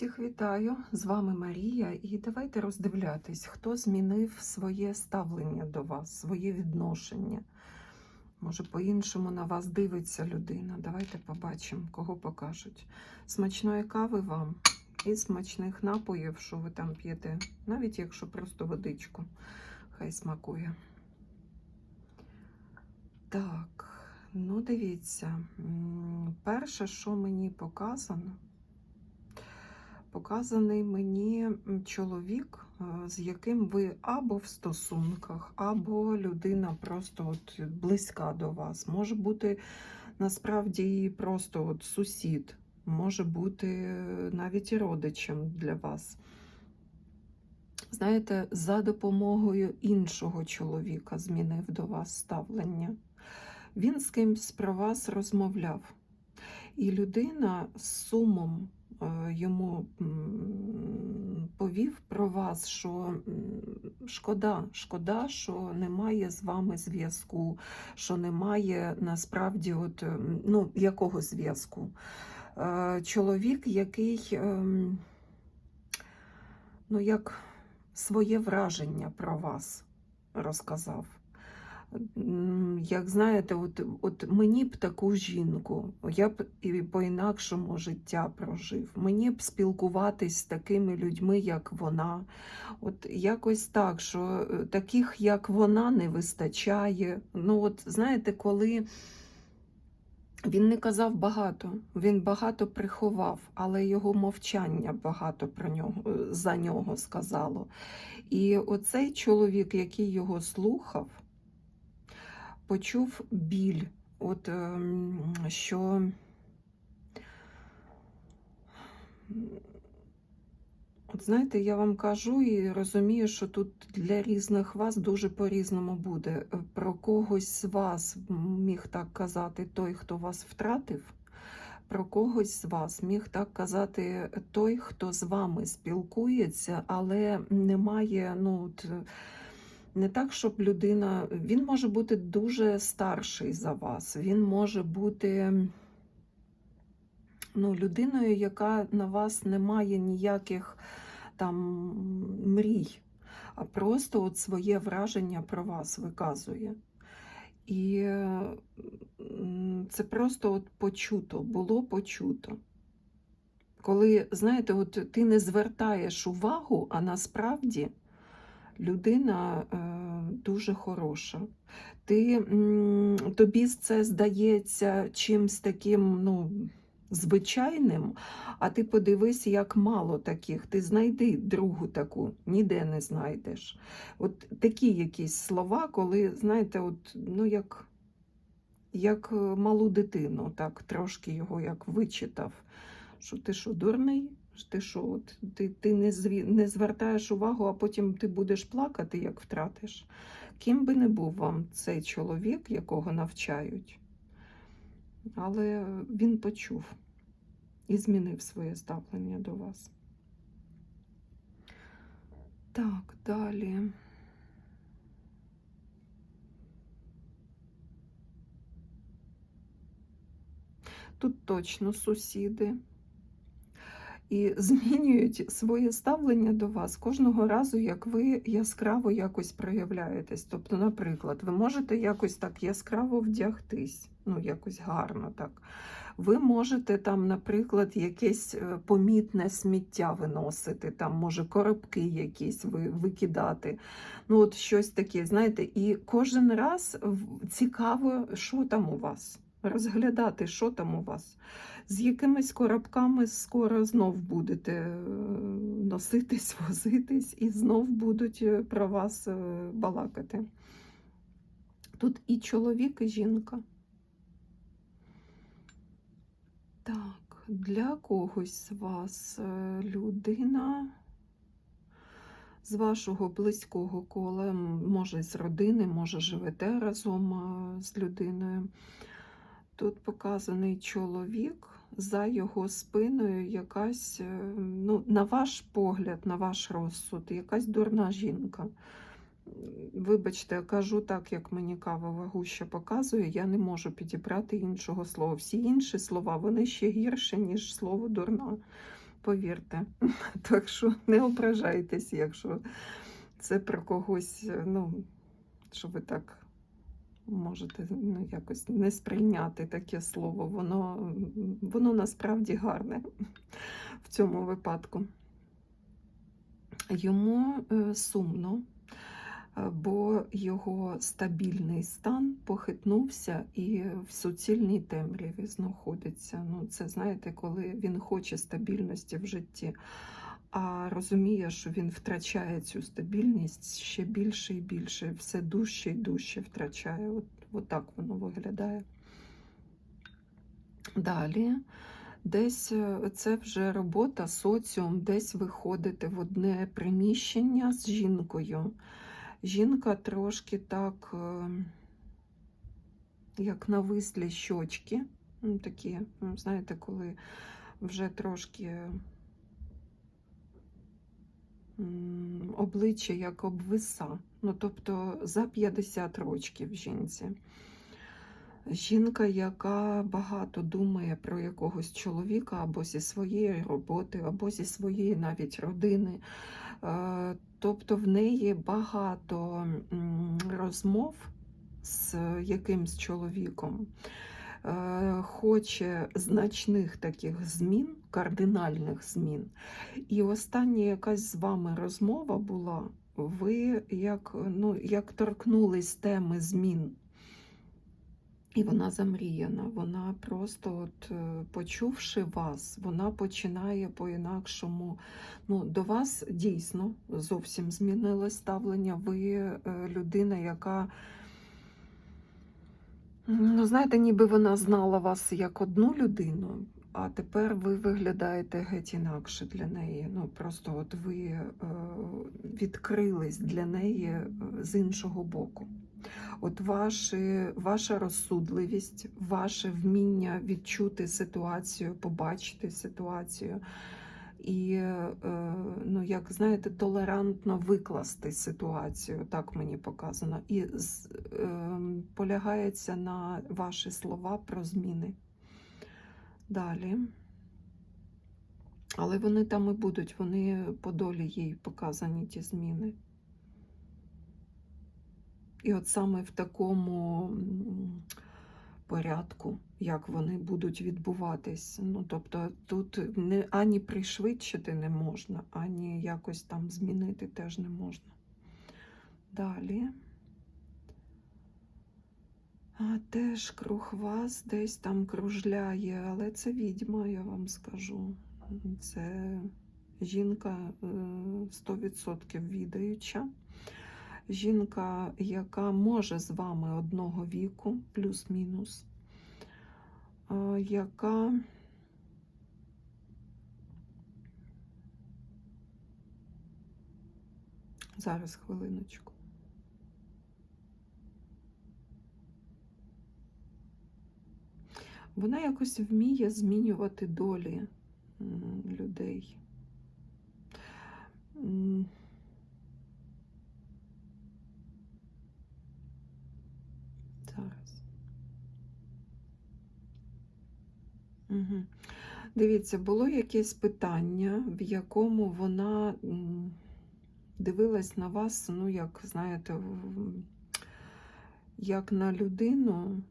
Всіх вітаю! З вами Марія, і давайте роздивлятись, хто змінив своє ставлення до вас, своє відношення. Може, по-іншому на вас дивиться людина. Давайте побачимо, кого покажуть. Смачної кави вам і смачних напоїв, що ви там п'єте, навіть якщо просто водичку, хай смакує. Так, ну дивіться, перше, що мені показано, показаний мені чоловік, е, з яким ви або в стосунках, або людина просто от близька до вас. Може бути насправді і просто от сусід, може бути е, навіть родичем для вас. Знаєте, за допомогою іншого чоловіка змінив до вас ставлення. Він з кимсь про вас розмовляв. І людина з сумом йому повів про вас, що шкода, шкода, що немає з вами зв'язку, що немає насправді от, ем, ну, якого зв'язку. Е, Чоловік, який ну, як своє враження про вас розказав. Як знаєте, от, от мені б таку жінку, я б і по-інакшому життя прожив. Мені б спілкуватись з такими людьми, як вона. От якось так, що е, таких, як вона, не вистачає. Ну, от знаєте, коли він не казав багато, він багато приховав, але його мовчання багато про нього е, за нього сказало. І оцей чоловік, який його слухав, почув біль, от ем, що От знаєте, я вам кажу і розумію, що тут для різних вас дуже по-різному буде. Е, Про когось з вас міг так казати той, хто вас втратив. Про когось з вас міг так казати той, хто з вами спілкується, але немає, ну от, не так, щоб людина. Він може бути дуже старший за вас. Він може бути ну, людиною, яка на вас не має ніяких там мрій, а просто от своє враження про вас виказує. І це просто от почуто, було почуто. Коли, знаєте, от ти не звертаєш увагу, а насправді людина е, дуже хороша. Ти, тобі це здається чимсь таким, ну, звичайним, а ти подивись, як мало таких. Ти знайди другу таку, ніде не знайдеш. От такі якісь слова, коли, знаєте, от, ну, як, як е, малу дитину, так трошки його як вичитав. Що ти що, дурний? Ти що, от, ти, ти не, зві, не звертаєш увагу, а потім ти будеш плакати, як втратиш. Ким би не був вам цей чоловік, якого навчають, але він почув і змінив своє ставлення до вас. Так, далі. Тут точно сусіди. І змінюють своє ставлення до вас кожного разу, як ви яскраво якось проявляєтесь. Тобто, наприклад, ви можете якось так яскраво вдягтись, ну, якось гарно так. Ви можете там, наприклад, якесь е, помітне сміття виносити, там, може, коробки якісь ви викидати. Ну, от щось таке, знаєте, і кожен раз цікаво, що там у вас. Розглядати, що там у вас. З якимись коробками скоро знов будете е, носитись, возитись, і знов будуть е, про вас е, балакати. Тут і чоловік, і жінка. Так, для когось з вас людина з вашого близького кола, може з родини, може живете разом з людиною. Тут показаний чоловік, за його спиною якась, е, ну, на ваш погляд, на ваш розсуд, якась дурна жінка. Вибачте, я кажу так, як мені кавова гуща показує, я не можу підібрати іншого слова. Всі інші слова вони ще гірше, ніж слово дурна. повірте. Так що не ображайтесь, якщо це про когось, е, ну, що ви так можете ну, якось не сприйняти таке слово. Воно, воно насправді гарне в цьому випадку. Йому е, сумно, е, бо його стабільний стан похитнувся і в суцільній темряві знаходиться. Ну, це знаєте, коли він хоче стабільності в житті, а розуміє, що він втрачає цю стабільність ще більше і більше, все дужче і дужче втрачає. От, от так воно виглядає. Далі. Десь е, це вже робота, соціум, десь виходите в одне приміщення з жінкою. Жінка трошки так, е, як навислі щочки, ну, такі, знаєте, коли вже трошки обличчя як обвиса. Ну, тобто за 50 років жінці. Жінка, яка багато думає про якогось чоловіка або зі своєї роботи, або зі своєї навіть родини. Е, Тобто в неї багато розмов з якимсь чоловіком, хоче значних таких змін, кардинальних змін. І остання якась з вами розмова була, ви як, ну, як торкнулись теми змін. І вона замріяна. Вона просто, от, е, почувши вас, вона починає по-інакшому. Ну, до вас дійсно зовсім змінилось ставлення. Ви е, людина, яка, ну, знаєте, ніби вона знала вас як одну людину, а тепер ви виглядаєте геть інакше для неї. Ну, просто от ви е, відкрились для неї е, з іншого боку. От ваші, ваша розсудливість, ваше вміння відчути ситуацію, побачити ситуацію і, е, ну, як знаєте, толерантно викласти ситуацію, так мені показано, і з, е, полягається на ваші слова про зміни. Далі. Але вони там і будуть, вони по долі їй показані ті зміни. І от саме в такому порядку, як вони будуть відбуватись. Ну, тобто тут не, ані пришвидшити не можна, ані якось там змінити теж не можна. Далі. А теж круг вас десь там кружляє, але це відьма, я вам скажу. Це жінка е, 100% відаюча жінка, яка може з вами одного віку, плюс-мінус, яка зараз хвилиночку. Вона якось вміє змінювати долі людей. М, Зараз. Угу. Дивіться, було якесь питання, в якому вона дивилась на вас, ну, як, знаєте, як на людину,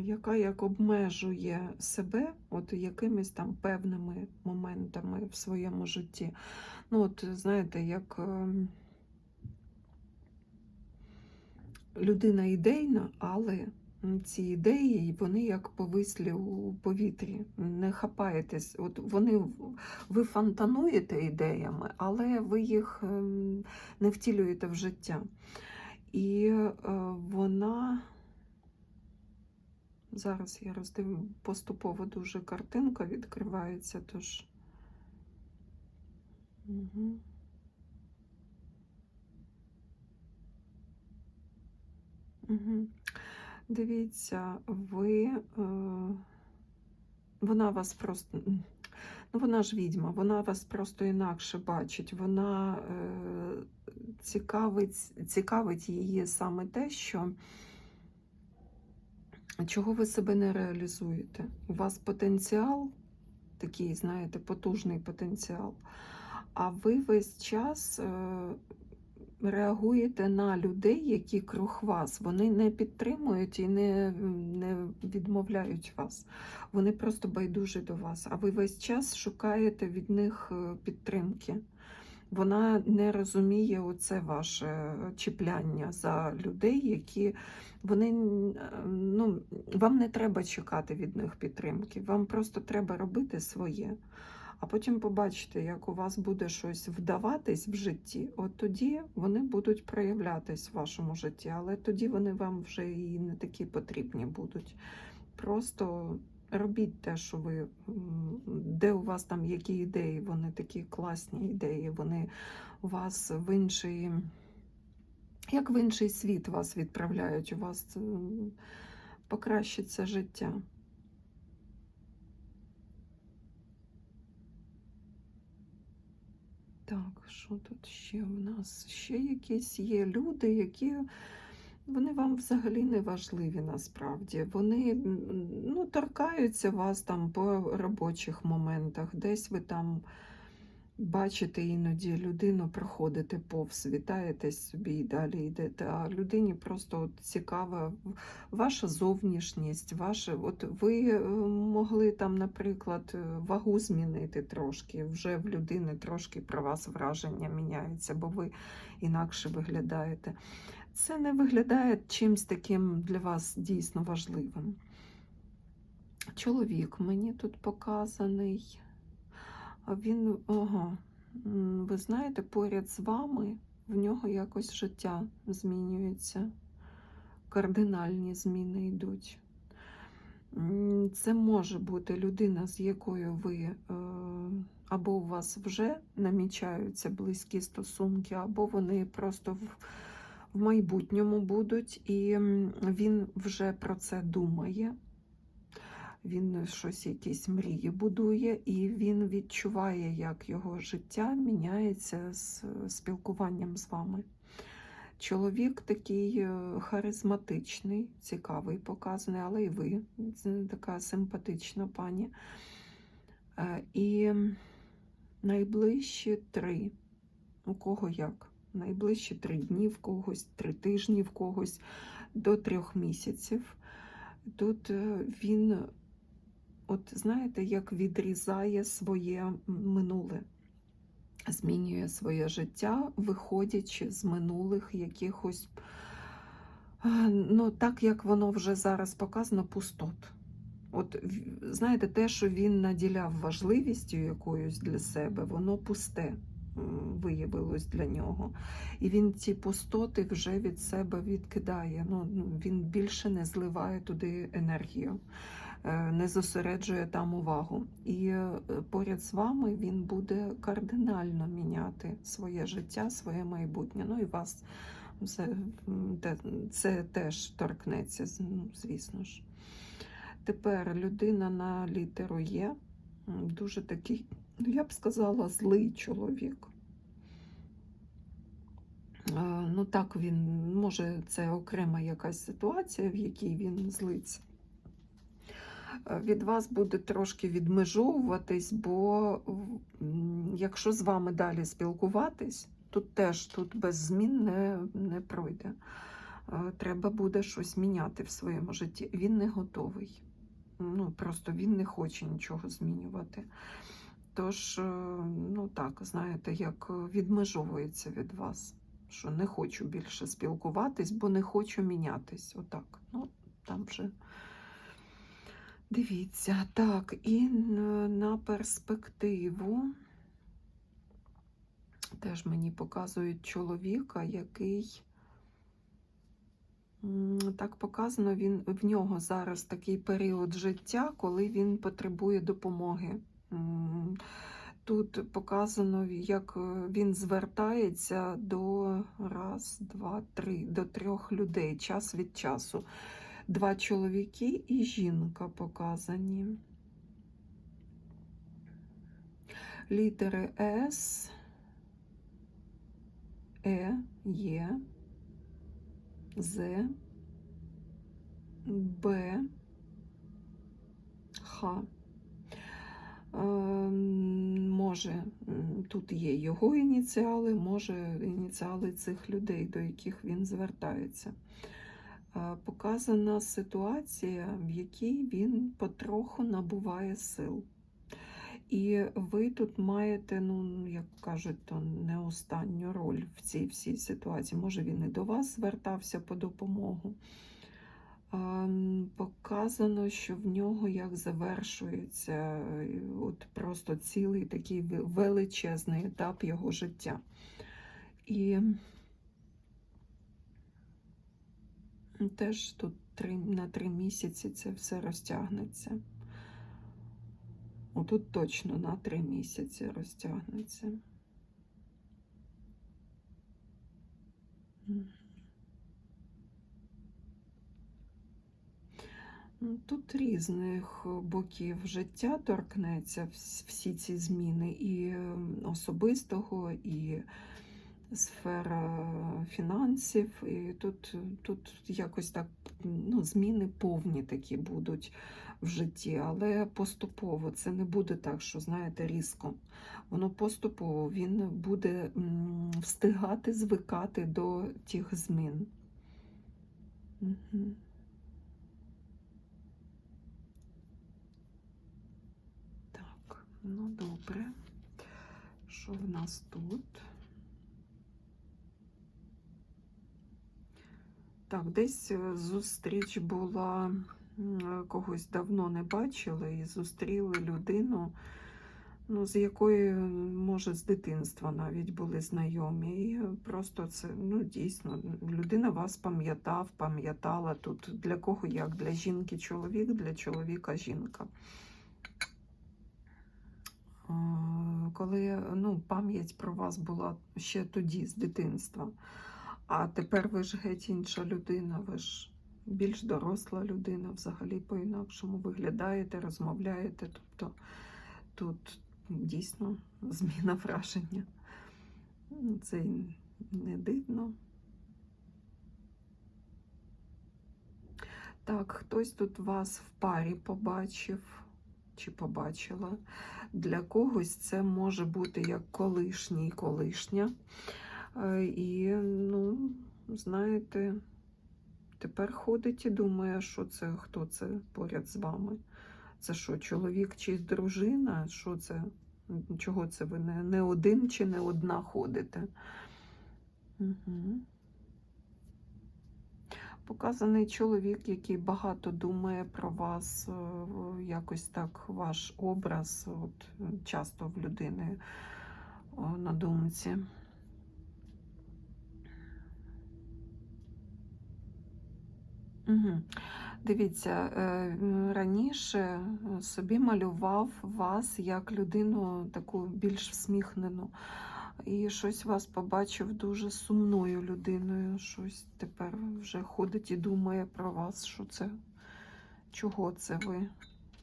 яка як обмежує себе от якимись там певними моментами в своєму житті. Ну, от, знаєте, як. Людина ідейна, але ці ідеї, вони як повислі у повітрі. Не хапаєтесь. От вони ви фонтануєте ідеями, але ви їх ем, не втілюєте в життя. І е, вона. Зараз я роздивлю, поступово дуже картинка відкривається, тож. Угу. Дивіться, ви. Е, вона вас просто. Ну, вона ж відьма, вона вас просто інакше бачить. Вона е, цікавить, цікавить її саме те, що Чого ви себе не реалізуєте? У вас потенціал, такий, знаєте, потужний потенціал, а ви весь час е, реагуєте на людей, які круг вас. Вони не підтримують і не, не відмовляють вас. Вони просто байдужі до вас, а ви весь час шукаєте від них е, підтримки. Вона не розуміє оце ваше чіпляння за людей, які вони ну, вам не треба чекати від них підтримки, вам просто треба робити своє. А потім побачите, як у вас буде щось вдаватись в житті, от тоді вони будуть проявлятись в вашому житті, але тоді вони вам вже і не такі потрібні будуть. Просто робіть те, що ви, де у вас там які ідеї, вони такі класні ідеї, вони у вас в інший, як в інший світ вас відправляють, у вас покращиться життя. Так, що тут ще в нас? Ще якісь є люди, які вони вам взагалі не важливі насправді. Вони ну, торкаються вас там по робочих моментах. Десь ви там бачите іноді людину, проходите повз, вітаєтесь собі і далі йдете. А людині просто от цікава ваша зовнішність, ваше, от ви е, могли там, наприклад, е, вагу змінити трошки. Вже в людини трошки про вас враження міняється, бо ви інакше виглядаєте. Це не виглядає чимсь таким для вас дійсно важливим. Чоловік мені тут показаний. Він, ага, ви знаєте, поряд з вами в нього якось життя змінюється. Кардинальні зміни йдуть. Це може бути людина, з якою ви е, або у вас вже намічаються близькі стосунки, або вони просто в майбутньому будуть, і він вже про це думає. Він щось, якісь мрії будує, і він відчуває, як його життя міняється з спілкуванням з вами. Чоловік такий е, харизматичний, цікавий, показаний, але і ви така симпатична пані. Е, І найближчі три. У кого як? Найближчі три дні в когось, три тижні в когось до трьох місяців. Тут е, він, от знаєте, як відрізає своє минуле, змінює своє життя, виходячи з минулих якихось, ну так як воно вже зараз показано, пустот. От знаєте, те, що він наділяв важливістю якоюсь для себе, воно пусте виявилось для нього. І він ці пустоти вже від себе відкидає. Ну, він більше не зливає туди енергію, е, не зосереджує там увагу. І е, поряд з вами він буде кардинально міняти своє життя, своє майбутнє. Ну і вас це, це теж торкнеться, ну, звісно ж. Тепер людина на літеру Є, дуже такий, ну я б сказала, злий чоловік. Е, Ну так він, може, це окрема якась ситуація, в якій він злиться. Від вас буде трошки відмежовуватись, бо якщо з вами далі спілкуватись, тут теж тут без змін не, не пройде. Е, Треба буде щось міняти в своєму житті. Він не готовий. Ну, просто він не хоче нічого змінювати. Тож, е, ну так, знаєте, як відмежовується від вас, що не хочу більше спілкуватись, бо не хочу мінятись. Отак. Ну, там вже. Дивіться, так, і на перспективу теж мені показують чоловіка, який так показано, він в нього зараз такий період життя, коли він потребує допомоги. Тут показано, як е, він звертається до раз, два, три, до трьох людей час від часу. Два чоловіки і жінка показані. Літери С, Е, Є, З, Б, Х. Ем, Може, тут є його ініціали, може ініціали цих людей, до яких він звертається. Е, Показана ситуація, в якій він потроху набуває сил. І ви тут маєте, ну, як кажуть, то не останню роль в цій всій ситуації. Може, він і до вас звертався по допомогу. Ем, Показано, що в нього як завершується е, от просто цілий такий величезний етап його життя. І теж тут три, на три місяці це все розтягнеться. Отут точно на три місяці розтягнеться. Ну, Тут різних боків життя торкнеться всі ці зміни і е, особистого, і сфера фінансів. І тут, тут якось так ну, зміни повні такі будуть в житті, але поступово це не буде так, що знаєте, різко. Воно поступово він буде встигати звикати до тих змін. Угу. Так, ну добре. Що в нас тут? Так, десь е, зустріч була, е, когось давно не бачили і зустріли людину, ну, з якою, може, з дитинства навіть були знайомі. І просто це, ну, дійсно, людина вас пам'ятав, пам'ятала тут для кого як? Для жінки чоловік, для чоловіка жінка. Е, Коли ну, пам'ять про вас була ще тоді, з дитинства. А тепер ви ж геть інша людина, ви ж більш доросла людина, взагалі по-інакшому виглядаєте, розмовляєте. Тобто тут дійсно зміна враження. Це не дивно. Так, хтось тут вас в парі побачив чи побачила. Для когось це може бути як колишній колишня. Е, І, ну, знаєте, тепер ходить і думає, що це, хто це поряд з вами. Це що, чоловік чи дружина? Що це? Чого це ви не, не один чи не одна ходите? Угу. Показаний чоловік, який багато думає про вас, е, якось так ваш образ, от, часто в людини о, на думці. Угу. Дивіться, е, раніше е, собі малював вас як людину таку більш всміхнену. І щось вас побачив дуже сумною людиною. Щось тепер вже ходить і думає про вас, що це, чого це ви.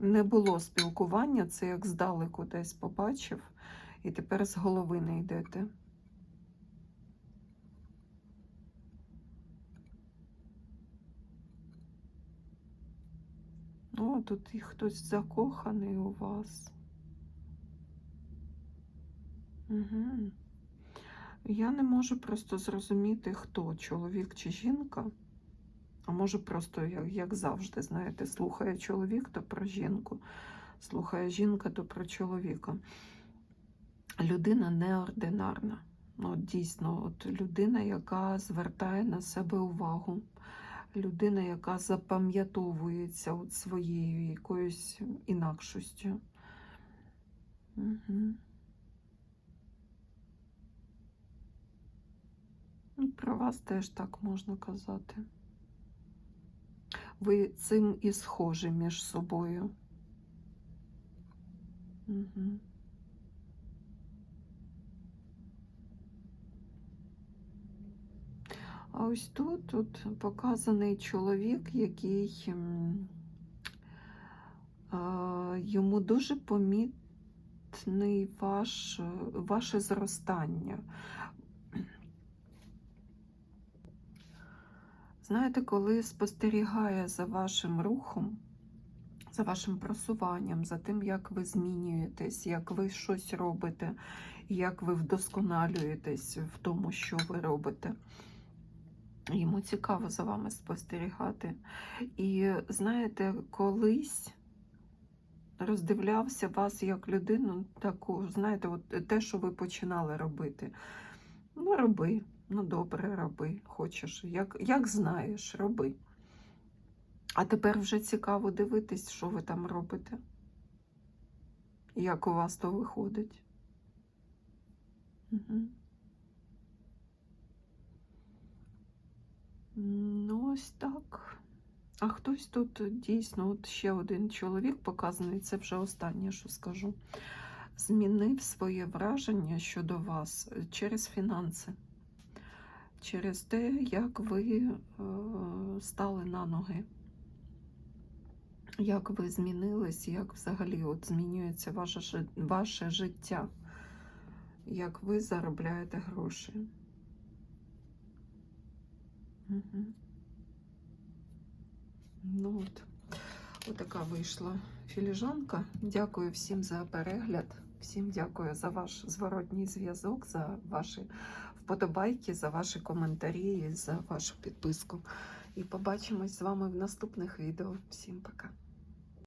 Не було спілкування, це як здалеку десь побачив, і тепер з голови не йдете. О, тут і хтось закоханий у вас. Угу. Я не можу просто зрозуміти, хто чоловік чи жінка. А може, просто, як, завжди, знаєте, слухає чоловік, то про жінку, слухає жінка, то про чоловіка. Людина неординарна. От дійсно, от людина, яка звертає на себе увагу, людина, яка запам'ятовується от своєю якоюсь інакшостю. Угу. Про вас теж так можна казати. Ви цим і схожі між собою. Угу. А ось тут, тут показаний чоловік, який а, йому дуже помітний ваш, ваше зростання. Знаєте, коли спостерігає за вашим рухом, за вашим просуванням, за тим, як ви змінюєтесь, як ви щось робите, як ви вдосконалюєтесь в тому, що ви робите. Йому цікаво за вами спостерігати. І знаєте, колись роздивлявся вас як людину, таку, знаєте, от те, що ви починали робити. Ну, роби, ну добре, роби, хочеш, як, як знаєш, роби. А тепер вже цікаво дивитись, що ви там робите. Як у вас то виходить. Угу. Ну, ось так. А хтось тут дійсно, от ще один чоловік показаний, це вже останнє, що скажу. Змінив своє враження щодо вас через фінанси, через те, як ви е, стали на ноги, як ви змінились, як взагалі от змінюється ваше, ваше життя, як ви заробляєте гроші. Угу. Ну от, отака вийшла філіжанка. Дякую всім за перегляд. Всім дякую за ваш зворотній зв'язок, за ваші вподобайки, за ваші коментарі, за вашу підписку. І побачимось з вами в наступних відео. Всім пока.